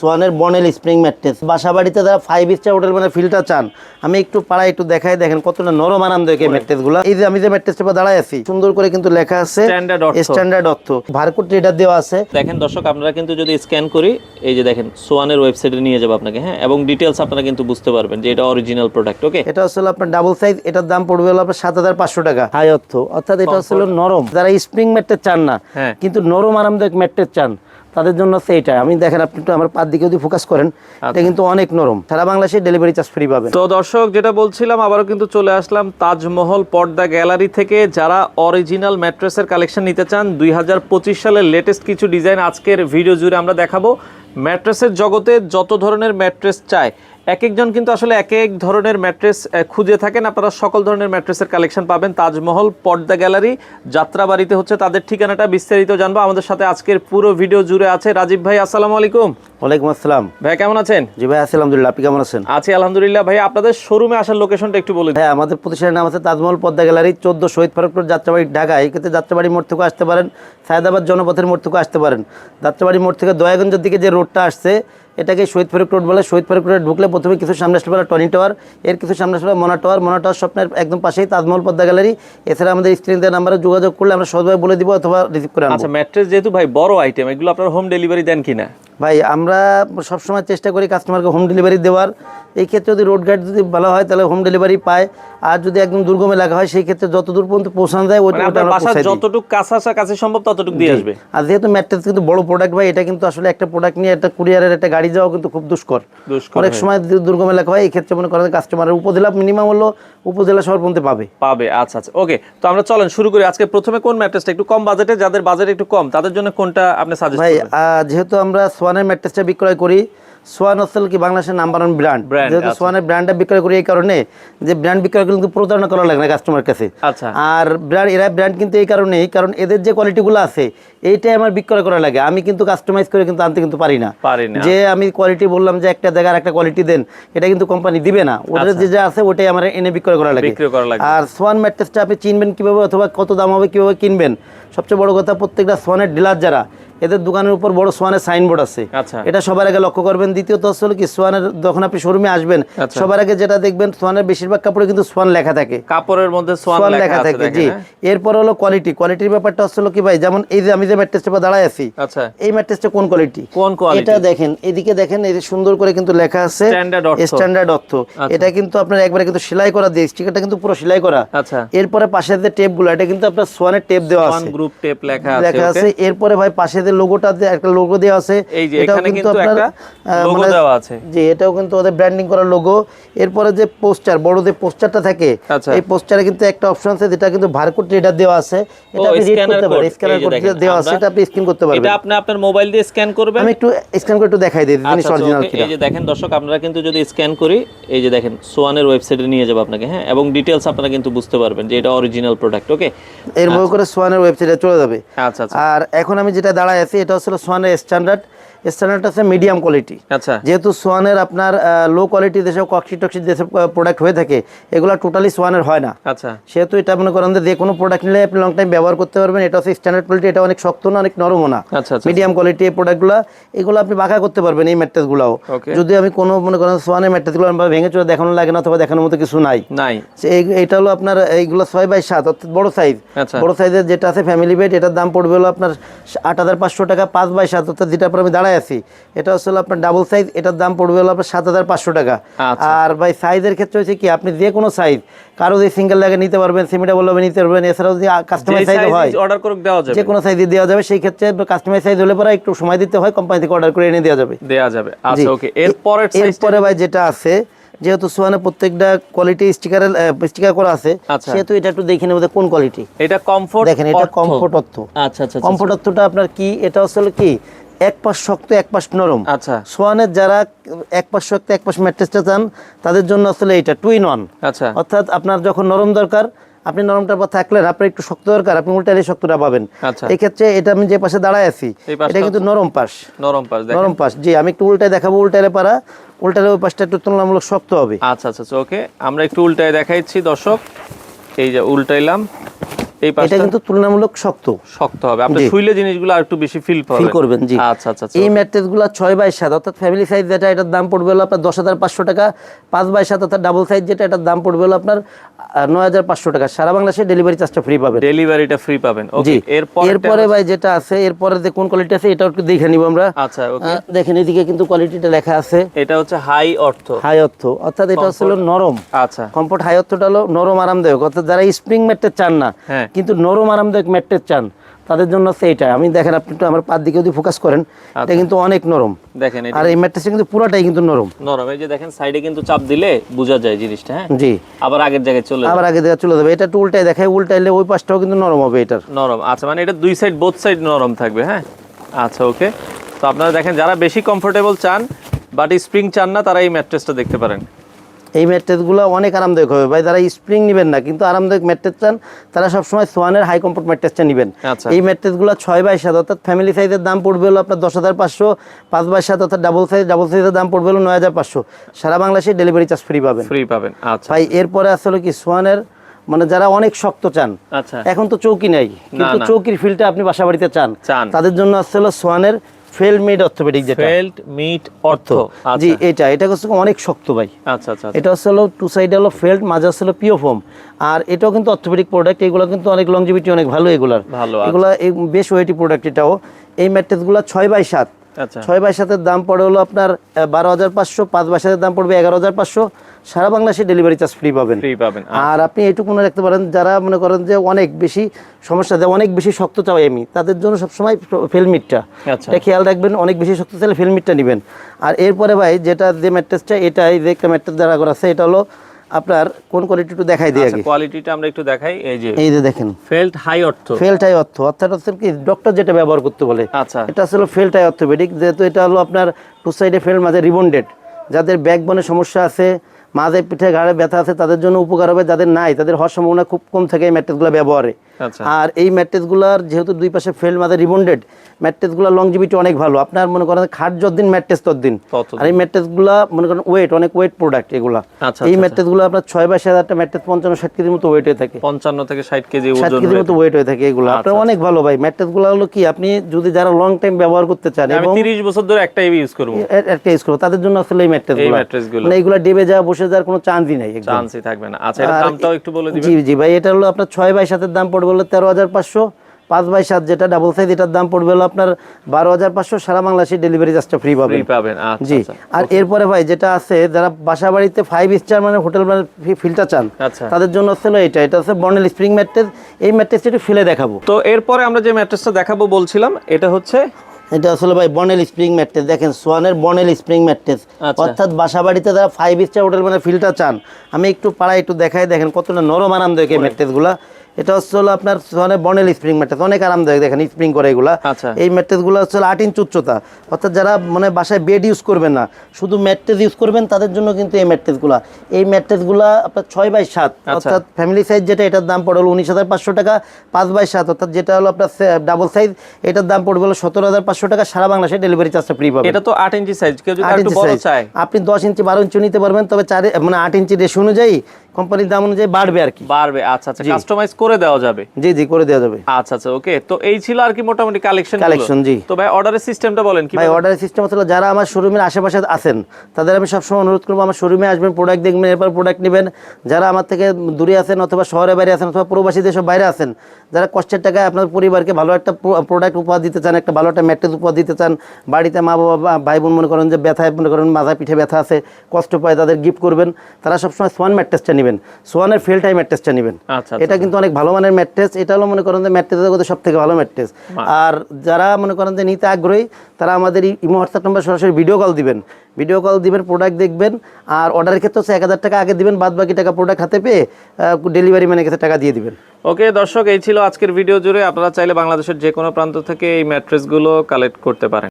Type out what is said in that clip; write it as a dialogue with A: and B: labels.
A: সোয়ানের Bonnell spring mattress বাসা বাড়িতে যারা ফাইভ স্টার হোটেল মানে ফিলটা চান আমি একটু পাড়ায় একটু দেখাই দেখেন কতটা নরম আরামদায়ক এই ম্যাট্রেসগুলো। এই যে আমি যে ম্যাট্রেসটা উপর দাঁড়ায় আছি সুন্দর করে কিন্তু লেখা আছে স্ট্যান্ডার্ড অর্থ। ভারকোড রিডার দেওয়া আছে।
B: দেখেন দর্শক আপনারা কিন্তু যদি স্ক্যান করি এই যে দেখেন সোয়ানের ওয়েবসাইটে নিয়ে যাব আপনাকে হ্যাঁ? এবং ডিটেলস আপনারা কিন্তু বুঝতে পারবেন যে এটা অরিজিনাল প্রোডাক্ট ওকে
A: এটা হলো আপনার ডাবল সাইজ এটার দাম পড়বে হলো আপনার সাত হাজার পাঁচশো টাকা। হাই অর্থ। অর্থাৎ এটা হলো নরম। যারা স্প্রিং ম্যাট্রেস চান না
B: হ্যাঁ।
A: কিন্তু নরম আরামদায়ক ম্যাট্রেস চান তাদের জন্য হচ্ছে এটা আমি দেখেন আপনি একটু আমার পার দিকে যদি ফোকাস করেন এটা কিন্তু অনেক নরম। সারা বাংলাদেশে ডেলিভারি চার্জ ফ্রি পাবেন।
B: তো দর্শক যেটা বলছিলাম আবারও কিন্তু চলে আসলাম তাজমহল পর্দা গ্যালারি থেকে। যারা অরিজিনাল ম্যাট্রেসের কালেকশন নিতে চান দুই হাজার পঁচিশ সালের লেটেস্ট কিছু ডিজাইন আজকের ভিডিও জুড়ে আমরা দেখাবো। ম্যাট্রেসের জগতে যত ধরনের ম্যাট্রেস চায় এক একজন কিন্তু আসলে এক এক ধরনের ম্যাট্রেস খুঁজে থাকেন। আপনারা সকল ধরনের ম্যাট্রেসের কালেকশন পাবেন। তাজমহল পর্দা গ্যালারি যাত্রাবাড়িতে হচ্ছে তাদের ঠিকানাটা বিস্তারিত জানব। আমাদের সাথে আজকের পুরো ভিডিও জুড়ে আছে রাজীব ভাই আসসালামু আলাইকুম।
A: ওয়ালাইকুম আসসালাম।
B: ভাই কেমন আছেন?
A: জি ভাই আছি আলহামদুলিল্লাহ আপনি কেমন আছেন?
B: আছি আলহামদুলিল্লাহ। ভাই আপনাদের শোরুমে আসার লোকেশনটা একটু বলে দিন।
A: হ্যাঁ আমাদের প্রতিষ্ঠানের নাম আছে তাজমহল পদ্মা গ্যালারি চোদ্দ শহীদ ফারুকপুর যাত্রাবাড়ি ঢাকা। এই ক্ষেত্রে যাত্রাবাড়ি মোড় থেকে আসতে পারেন সায়দাবাদ জনপথের মোড় থেকে আসতে পারেন। যাত্রাবাড়ি মোড় থেকে দয়াগঞ্জের দিকে যে রোডটা আসছে এটাকে শহীদ ফারুক রোড বলে। শহীদ ফারুক রোডে ঢুকলে প্রথমে কিছু সামনে আসতে পারে টনি টাওয়ার এর কিছু সামনে আসতে পারে মনা টাওয়ার। মনা টাওয়ার স্বপ্নের একদম পাশেই তাজমহল পদ্মা গ্যালারি। এছাড়া আমাদের স্ক্রিন নাম্বারে যোগাযোগ করলে আমরা সহজভাবে বলে দিব অথবা রিসিভ করে
B: আচ্ছা ম্যাট্রেস যেহেতু ভাই বড় আইটেম এগুলো আপনার হোম ডেলিভারি দেন কি না
A: ভাই আমরা সবসময় চেষ্টা করি কাস্টমারকে হোম ডেলিভারি দেওয়ার। এই ক্ষেত্রে যদি রোড গাইড যদি ভালো হয় তাহলে হোম ডেলিভারি পায়। আর যদি একদম দুর্গম এলাকা হয় সেই ক্ষেত্রে যত দূর পর্যন্ত পৌঁছানো যায় ওইটা দিই।
B: যতটুকু কাছা কাছে সম্ভব ততটুকু দিয়ে আসবে।
A: আর যেহেতু ম্যাট্রেস কিন্তু বড় প্রোডাক্ট ভাই এটা কিন্তু আসলে একটা প্রোডাক্ট নিয়ে একটা কুরিয়ারের একটা গাড়ি যাওয়া কিন্তু খুব দুষ্কর।
B: দুষ্কর
A: অনেক সময় দুর্গম এলাকা হয় এই ক্ষেত্রে মনে করেন কাস্টমারের উপজেলা মিনিমাম হলো উপজেলা শহর পর্যন্ত পাবে।
B: পাবে আচ্ছা আচ্ছা ওকে তো আমরা চলেন শুরু করি। আজকে প্রথমে কোন ম্যাট্রেসটা একটু কম বাজেটে যাদের বাজেট একটু কম তাদের জন্য কোনটা আপনি সাজেস্ট
A: ভাই যেহেতু আমরা সোয়ানের ম্যাট্রেসটা বিক্রয় করি সোয়ান হচ্ছে কি বাংলাদেশের নাম্বার ওয়ান ব্র্যান্ড যেহেতু
B: আচ্ছা।
A: সোয়ানের ব্র্যান্ডটা বিক্রয় করি এই কারণে যে ব্র্যান্ড বিক্রয় করলে কিন্তু প্রতারণা করা লাগে না কাস্টমার কাছে।
B: আচ্ছা।
A: আর ব্র্যান্ড এরা ব্র্যান্ড কিন্তু এই কারণেই কারণ এদের যে কোয়ালিটিগুলো আছে এইটাই আমার বিক্রয় করা লাগে। আমি কিন্তু কাস্টমাইজ করে কিন্তু আনতে কিন্তু পারি না। যে আমি কোয়ালিটি বললাম যে একটা জায়গার একটা কোয়ালিটি দেন এটা কিন্তু কোম্পানি দিবে না। ওদের যে যা আছে ওটাই আমার এনে বিক্রয় করা লাগে।
B: করা লাগে।
A: আর সোয়ান ম্যাট্রেসটা আপনি চিনবেন কীভাবে অথবা কত দাম হবে কীভাবে কিনবেন? সবচেয়ে বড় কথা প্রত্যেকটা সোয়ানের ডিলার যারা এদের দোকানের উপর বড় সোয়ানের সাইনবোর্ড আছে।
B: আচ্ছা।
A: এটা সবার আগে লক্ষ্য করবেন। দ্বিতীয়ত হচ্ছে কি সোয়ানের যখন আপনি শোরুমে আসবেন
B: আচ্ছা।
A: সবার আগে যেটা দেখবেন সোয়ানের বেশিরভাগ কাপড়ে কিন্তু সোয়ান লেখা থাকে।
B: কাপড়ের মধ্যে সোয়ান লেখা
A: থাকে জি।
B: হ্যাঁ?
A: এরপর হলো কোয়ালিটি কোয়ালিটির ব্যাপারটা হচ্ছে হলো কি ভাই যেমন এই যে আমি যে ম্যাট্রেসটা দাঁড়ায় আছি
B: আচ্ছা।
A: এই ম্যাট্রেসটা কোন কোয়ালিটি
B: কোন কোয়ালিটি
A: এটা দেখেন এদিকে দেখেন এই যে সুন্দর করে কিন্তু লেখা আছে। স্ট্যান্ডার্ড অর্থ। এটা কিন্তু আপনার একবারে কিন্তু সেলাই করা দিয়ে স্টিকারটা কিন্তু পুরো সেলাই করা।
B: আচ্ছা।
A: এরপরে পাশে যে টেপগুলো এটা কিন্তু আপনার সোয়ানের টেপ দেওয়া
B: সোয়ান
A: আছে।
B: গ্রুপ টেপ লেখা আছে
A: লেখা আছে। এরপরে ভাই পাশে যে লোগোটা একটা লোগো দেওয়া আছে। এটাও
B: কিন্তু
A: আপনার,
B: একটা লোগো
A: মানে-
B: দেওয়া আছে।
A: জি এটাও কিন্তু ওদের ব্র্যান্ডিং করা লোগো এরপরে যে পোস্টার বড় যে পোস্টারটা থাকে
B: আচ্ছা।
A: এই পোস্টারে কিন্তু একটা অপশন আছে যেটা কিন্তু বারকোড রিডার দেওয়া আছে। এটা আপনি রিড করতে
B: code,
A: স্ক্যানার কোড দেওয়া আছে এটা আপনি স্ক্যান করতে পারবেন।
B: এটা আপনি আপনার মোবাইল দিয়ে স্ক্যান করবেন।
A: আমি একটু স্ক্যান করে একটু দেখাই দিই জিনিস
B: আচ্ছা, আচ্ছা,
A: অরিজিনাল
B: okay,
A: কিনা।
B: এই যে দেখেন দর্শক আপনারা কিন্তু যদি স্ক্যান করি এই যে দেখেন সোয়ানের ওয়েবসাইটে নিয়ে যাব আপনাকে হ্যাঁ? এবং ডিটেলস আপনারা কিন্তু বুঝতে পারবেন যে এটা অরিজিনাল প্রোডাক্ট ওকে?
A: এর বই করে সোয়ানের ওয়েবসাইটে চলে যাবে।
B: আচ্ছা আচ্ছা।
A: আর এখন আমি যেটা দাঁড়ায় আছি এটা হচ্ছিল সোয়ানের স্ট্যান্ডার্ড স্ট্যান্ডার্ড আছে মিডিয়াম কোয়ালিটি
B: আচ্ছা।
A: যেহেতু সোয়ানের আপনার লো কোয়ালিটি যেসব কক্সি টক্সি যেসব প্রোডাক্ট হয়ে থাকে এগুলো টোটালি সোয়ানের হয় না।
B: আচ্ছা।
A: সেহেতু এটা মনে করেন যে কোনো প্রোডাক্ট নিলে আপনি লং টাইম ব্যবহার করতে পারবেন। এটা হচ্ছে স্ট্যান্ডার্ড কোয়ালিটি এটা অনেক শক্ত না অনেক নরমও না।
B: আচ্ছা আচ্ছা।
A: মিডিয়াম কোয়ালিটি এই প্রোডাক্টগুলো এগুলো আপনি বাঁকা করতে পারবেন এই ম্যাট্রেসগুলোও. যদি আমি কোনো মনে করেন সোয়ানের ম্যাট্রেসগুলো ভেঙে চলে দেখানো লাগে না অথবা দেখানোর মতো কিছু নাই।
B: নাই।
A: এটা হলো আপনার এইগুলো ছয় বাই সাত অর্থাৎ বড় সাইজ
B: আচ্ছা।
A: বড় সাইজের যেটা আছে ফ্যামিলি বেড এটার দাম পড়বে হলো আপনার আট হাজার পাঁচশো টাকা পাঁচ বাই সাত অর্থাৎ যেটা পর আমি দাঁড়ায় আছি। এটা হলো আপনার ডাবল সাইজ এটার দাম পড়বে হলো আপনার সাত হাজার পাঁচশো টাকা।
B: আচ্ছা।
A: আর ভাই সাইজের ক্ষেত্রে হচ্ছে কি আপনি যে কোনো সাইজ কারও যে সিঙ্গেল লাগে নিতে পারবেন সেমিটা বলবে নিতে পারবেন এছাড়াও যদি কাস্টমাইজ সাইজ হয়
B: অর্ডার করে দেওয়া যাবে।
A: যে কোনো সাইজে দেওয়া যাবে সেই ক্ষেত্রে কাস্টমাইজ সাইজ হলে পরে একটু সময় দিতে হয় কোম্পানি থেকে অর্ডার করে এনে দেওয়া যাবে।
B: দেওয়া যাবে। আচ্ছা ওকে এর পরের সাইজটা
A: এরপরে ভাই যেটা আছে যেহেতু সোয়ানে প্রত্যেকটা কোয়ালিটি স্টিকারের স্টিকার করা আছে
B: আচ্ছা।
A: সেহেতু এটা একটু দেখে নেব কোন কোয়ালিটি
B: এটা কমফোর্ট
A: দেখেন এটা কমফোর্ট অর্থ।
B: আচ্ছা আচ্ছা আচ্ছা,
A: কমফোর্ট অর্থটা আপনার কি? এটা আসলে কি এক পাশ শক্ত এক পাশ নরম।
B: আচ্ছা।
A: সোয়ানের যারা এক পাশ শক্ত এক পাশ ম্যাট্রেসটা চান তাদের জন্য আসলে এটা টুইন ওয়ান
B: আচ্ছা।
A: অর্থাৎ আপনার যখন নরম দরকার আপনি নরমটার পর থাকলেন আপনার একটু শক্ত দরকার আপনি উল্টালে শক্তটা পাবেন।
B: আচ্ছা।
A: এই ক্ষেত্রে এটা আমি যে পাশে দাঁড়ায় আছি এটা কিন্তু নরম পাশ।
B: নরম পাশ
A: নরম পাশ। জি আমি একটু উল্টায় দেখাবো উল্টালে পারা। উল্টালে ওই পাশটা একটু তুলনামূলক শক্ত হবে।
B: আচ্ছা আচ্ছা ওকে। আমরা একটু উল্টায় দেখাইছি দর্শক। এই যে উল্টাইলাম। এই
A: এটা কিন্তু তুলনামূলক শক্ত।
B: শক্ত হবে। আপনি শুইলে জিনিসগুলো আর একটু বেশি ফিল পাবেন।
A: ফিল করবেন জি।
B: আচ্ছা আচ্ছা আচ্ছা।
A: এই ম্যাট্রেসগুলো ছয় বাই সাত অর্থাৎ ফ্যামিলি সাইজ যেটা এটার দাম পড়বে হলো আপনার দশ হাজার পাঁচশো টাকা। পাঁচ বাই সাত অর্থাৎ ডাবল সাইজ যেটা এটার দাম পড়বে হলো আপনার নয় হাজার পাঁচশো টাকা। সারা বাংলাদেশে ডেলিভারি চার্জটা ফ্রি পাবেন।
B: ডেলিভারিটা ফ্রি পাবেন। ওকে এরপর
A: এরপরে ভাই যেটা আছে এরপরে যে কোন কোয়ালিটি আছে এটা একটু দেখে নিব আমরা।
B: আচ্ছা ওকে
A: দেখেন এদিকে কিন্তু কোয়ালিটিটা লেখা আছে।
B: এটা হচ্ছে হাই অর্থ।
A: হাই অর্থ অর্থাৎ এটা হলো নরম।
B: আচ্ছা।
A: কমফোর্ট হাই অর্থটা হলো নরম আরামদায়ক। অর্থাৎ যারা স্প্রিং ম্যাট্রেস চান না
B: হ্যাঁ।
A: কিন্তু নরম আরামদায়ক ম্যাট্রেস চান তাদের জন্য হচ্ছে এইটা আমি দেখেন আপনি একটু আমার পার দিকে যদি ফোকাস করেন
B: আচ্ছা।
A: এটা কিন্তু অনেক নরম।
B: দেখেন
A: আর এই ম্যাট্রেসটা কিন্তু পুরোটাই কিন্তু নরম।
B: নরম। এই যে দেখেন সাইডে কিন্তু চাপ দিলে বোঝা যায় জিনিসটা হ্যাঁ?
A: জি।
B: আবার আগের জায়গায় চলে
A: আবার আগে জায়গায় চলে যাবে। এটা একটু উল্টায় দেখায় উল্টাইলে ওই পাশটাও কিন্তু নরম হবে এটার।
B: নরম। আচ্ছা মানে এটা দুই সাইড বোথ সাইড নরম থাকবে হ্যাঁ? আচ্ছা ওকে তো আপনারা দেখেন যারা বেশি কমফোর্টেবল চান বাট স্প্রিং চান না তারা এই ম্যাট্রেসটা দেখতে পারেন।
A: এই ম্যাট্রেসগুলো অনেক আরামদায়ক হবে। ভাই যারা স্প্রিং নেবেন না কিন্তু আরামদায়ক ম্যাট্রেস চান তারা সবসময় সোয়ানের হাই কমফোর্ট ম্যাট্রেসটা নেবেন।
B: আচ্ছা।
A: এই ম্যাট্রেসগুলো ছয় বাই সাত অর্থাৎ ফ্যামিলি সাইজের দাম পড়বে হলো আপনার দশ হাজার পাঁচশো পাঁচ বাই সাত অর্থাৎ ডাবল সাইজ ডাবল সাইজের দাম পড়বে হলো নয় হাজার পাঁচশো। সারা বাংলাদেশে ডেলিভারি চার্জ ফ্রি পাবেন।
B: ফ্রি পাবেন আচ্ছা।
A: ভাই এরপরে আসলে কি সোয়ানের মানে যারা অনেক শক্ত চান
B: আচ্ছা।
A: এখন তো চৌকি নাই কিন্তু। চৌকির ফিলটা আপনি বাসা বাড়িতে চান।
B: চান।
A: তাদের জন্য আসলে সোয়ানের ফেল মিট অর্থোপেডিক যেটা।
B: ফেল্ড মিট অর্থ
A: জি
B: আচ্ছা।
A: এটা এটা হচ্ছে অনেক শক্ত ভাই।
B: আচ্ছা আচ্ছা
A: এটা হচ্ছে হলো টু সাইড হলো ফেল্ড মাঝে হচ্ছে হলো পিও ফোম আর এটাও কিন্তু অর্থোপেডিক প্রোডাক্ট এগুলো কিন্তু অনেক লংজিভিটি অনেক ভালো এগুলার।
B: ভালো, আচ্ছা।
A: এগুলো এই বেশ ওয়েটি প্রোডাক্ট এটাও। এই ম্যাট্রেসগুলো ছয় বাই সাত।
B: আচ্ছা
A: ছয় বাই সাতের দাম পড়ে হলো আপনার বারো হাজার পাঁচশো পাঁচ বাই সাতের দাম পড়বে এগারো হাজার পাঁচশো। সারা বাংলাদেশে ডেলিভারি চার্জ ফ্রি পাবেন।
B: ফ্রি পাবেন
A: আর আপনি এইটুকু মনে রাখতে পারেন যারা মনে করেন যে অনেক বেশি সমস্যা দেয় অনেক বেশি শক্ত চাই আমি তাদের জন্য সবসময় ফিলমিটটা
B: আচ্ছা।
A: এটা খেয়াল রাখবেন অনেক বেশি শক্ত চাইলে ফিলমিটটা নেবেন। আর এরপরে ভাই যেটা যে ম্যাট্রেসটা এটাই যে একটা ম্যাট্রেস করা আছে এটা হলো আপনার কোন কোয়ালিটি একটু দেখাই দিই আগে।
B: কোয়ালিটিটা আমরা একটু দেখাই এই যে
A: এই যে দেখেন।
B: Felt high ortho.
A: Felt high ortho অর্থাৎ হচ্ছে কি ডক্টর যেটা ব্যবহার করতে বলে
B: আচ্ছা।
A: এটা আসলে ফেল্ট হাই অর্থোপেডিক যেহেতু এটা হলো আপনার টু সাইডে ফেল্ট মাঝে রিবন্ডেড যাদের ব্যাকবনে সমস্যা আছে মাঝে পিঠে ঘাড়ে ব্যথা আছে তাদের জন্য উপকার হবে যাদের নাই তাদের হওয়ার সম্ভাবনা খুব কম থাকে এই ম্যাট্রেসগুলো ব্যবহারে।
B: আচ্ছা
A: আর এই ম্যাট্রেসগুলোর যেহেতু দুই পাশে ফেল মাঝে রিবন্ডেড ম্যাট্রেসগুলোর লংজিভিটি অনেক ভালো। আপনার মনে করেন খাট যতদিন ম্যাট্রেস ততদিন।
B: ততদিন।
A: আর এই ম্যাট্রেসগুলো মনে করেন ওয়েট অনেক ওয়েট প্রোডাক্ট এগুলা।
B: আচ্ছা,
A: এই
B: আচ্ছা,
A: ম্যাট্রেসগুলো আপনার ছয় বাই সাত একটা ম্যাট্রেস পঞ্চান্ন ষাট কেজির মতো ওয়েট হয়ে থাকে।
B: পঞ্চান্ন থেকে ষাট কেজি
A: ষাট কেজির মতো ওয়েট হয়ে থাকে এগুলো। আপনার অনেক ভালো ভাই। ম্যাট্রেসগুলো হলো কি আপনি যদি যারা লং টাইম ব্যবহার করতে চান
B: আমি
A: এবং
B: তিরিশ বছর ধরে একটা ইউজ করব।
A: একটা ইউজ করব। তাদের জন্য আসলে এই ম্যাট্রেস
B: এই
A: গুলো।
B: mattress গুলো।
A: মানে এগুলো ডেবে যাওয়া বসে যাওয়ার কোনো চান্সই নাই একদম।
B: চান্সই থাকবে না। আচ্ছা এর দামটাও একটু বলে দিবেন।
A: জি জি ভাই এটা হলো আপনার ছয় বাই সাতের দাম পড়বে হলো তেরো হাজার পাঁচশো পাঁচ বাই সাত যেটা ডাবল সাইজ এটার দাম পড়বে হলো আপনার বারো হাজার পাঁচশো সারা বাংলাদেশে ডেলিভারি চার্জটা ফ্রি পাবেন।
B: পাবেন আচ্ছা
A: জি
B: আচ্ছা
A: আর এরপরে ভাই যেটা আছে যারা বাসা বাড়িতে ফাইভ স্টার মানে হোটেল মানে ফিল্টার চান
B: আচ্ছা।
A: তাদের জন্য হচ্ছে এটা এটা হচ্ছে বর্নেল স্প্রিং ম্যাট্রেস এই ম্যাট্রেসটা একটু ফেলে দেখাবো।
B: তো এরপরে আমরা যে ম্যাট্রেসটা দেখাবো বলছিলাম এটা হচ্ছে?
A: এটা আসলে ভাই বনেল স্প্রিং ম্যাট্রেস দেখেন সোয়ানের বনেল স্প্রিং ম্যাট্রেস। অর্থাৎ বাসা বাড়িতে যারা ফাইভ স্টার হোটেল মানে ফিল্টার চান আমি একটু পাড়ায় একটু দেখাই দেখেন কতটা নরম আরামদায়ক এই ম্যাট্রেসগুলা এটা হচ্ছে হলো আপনার সোয়ানের বনেল স্প্রিং ম্যাট্রেস অনেক আরামদায়ক দেখেন স্প্রিং করে এগুলা।
B: আচ্ছা।
A: এই ম্যাট্রেসগুলো হচ্ছে আট ইঞ্চ উচ্চতা। অর্থাৎ যারা মানে বাসায় বেড ইউজ করবেন না শুধু ম্যাট্রেস ইউজ করবেন তাদের জন্য কিন্তু এই ম্যাট্রেসগুলো এই ম্যাট্রেসগুলো আপনার ছয় বাই সাত
B: আচ্ছা।
A: অর্থাৎ ফ্যামিলি সাইজ যেটা এটার দাম পড়ে হলো উনিশ হাজার পাঁচশো টাকা পাঁচ বাই সাত অর্থাৎ যেটা হলো আপনার ডাবল সাইজ এটার দাম পড়বে হলো সতেরো হাজার পাঁচশো টাকা সারা বাংলাদেশে ডেলিভারি চার্জটা ফ্রি পাবেন।
B: এটা তো আট ইঞ্চি সাইজ কেউ যদি
A: আপনি দশ ইঞ্চি বারো ইঞ্চি নিতে পারবেন তবে চারে মানে আট ইঞ্চি রেশ অনুযায়ী কোম্পানির দাম অনুযায়ী বাড়বে আর কি।
B: বাড়বে আচ্ছা আচ্ছা কাস্টমাইজ করে দেওয়া যাবে।
A: জি জি করে দেওয়া যাবে।
B: আচ্ছা আচ্ছা ওকে তো এই ছিল আর কি মোটামুটি কালেকশন
A: কালেকশন জি।
B: তো ভাই অর্ডারের সিস্টেমটা বলেন কি
A: ভাই অর্ডারের সিস্টেম হচ্ছে যারা আমার শোরুমের আশেপাশে আছেন তাদের আমি সবসময় অনুরোধ করব আমার শোরুমে আসবেন প্রোডাক্ট দেখবেন এরপর প্রোডাক্ট নেবেন। যারা আমার থেকে দূরে আছেন অথবা শহরে বাইরে আছেন অথবা প্রবাসী দেশের বাইরে আছেন যারা কষ্টের টাকায় আপনার পরিবারকে ভালো একটা প্রোডাক্ট উপহার দিতে চান একটা ভালো একটা ম্যাট্রেস উপহার দিতে চান বাড়িতে মা বাবা ভাই বোন মনে করেন যে ব্যথায় মনে করেন মাথা পিঠে ব্যথা আছে কষ্ট পায় তাদের গিফট করবেন তারা সবসময় সোয়ান ম্যাট্রেসটা নেবেন। সোয়ানের ফেল টাইম ম্যাট্রেসটা নেবেন।
B: আচ্ছা
A: এটা কিন্তু অনেক ভালো মানের ম্যাট্রেস এটা হলো মনে করেন যে ম্যাট্রেসের সব থেকে ভালো ম্যাট্রেস আর যারা মনে করেন যে নিতে আগ্রহী তারা আমাদের এই ইমো হোয়াটসঅ্যাপ নাম্বার সরাসরি ভিডিও কল দিবেন। ভিডিও কল দিবেন প্রোডাক্ট দেখবেন আর অর্ডারের ক্ষেত্রে হচ্ছে এক হাজার টাকা আগে দিবেন বাদ বাকি টাকা প্রোডাক্ট হাতে পেয়ে ডেলিভারি ম্যানের কাছে টাকা দিয়ে দিবেন।
B: ওকে দর্শক এই ছিল আজকের ভিডিও জুড়ে। আপনারা চাইলে বাংলাদেশের যে কোনো প্রান্ত থেকে এই ম্যাট্রেসগুলো কালেক্ট করতে পারেন।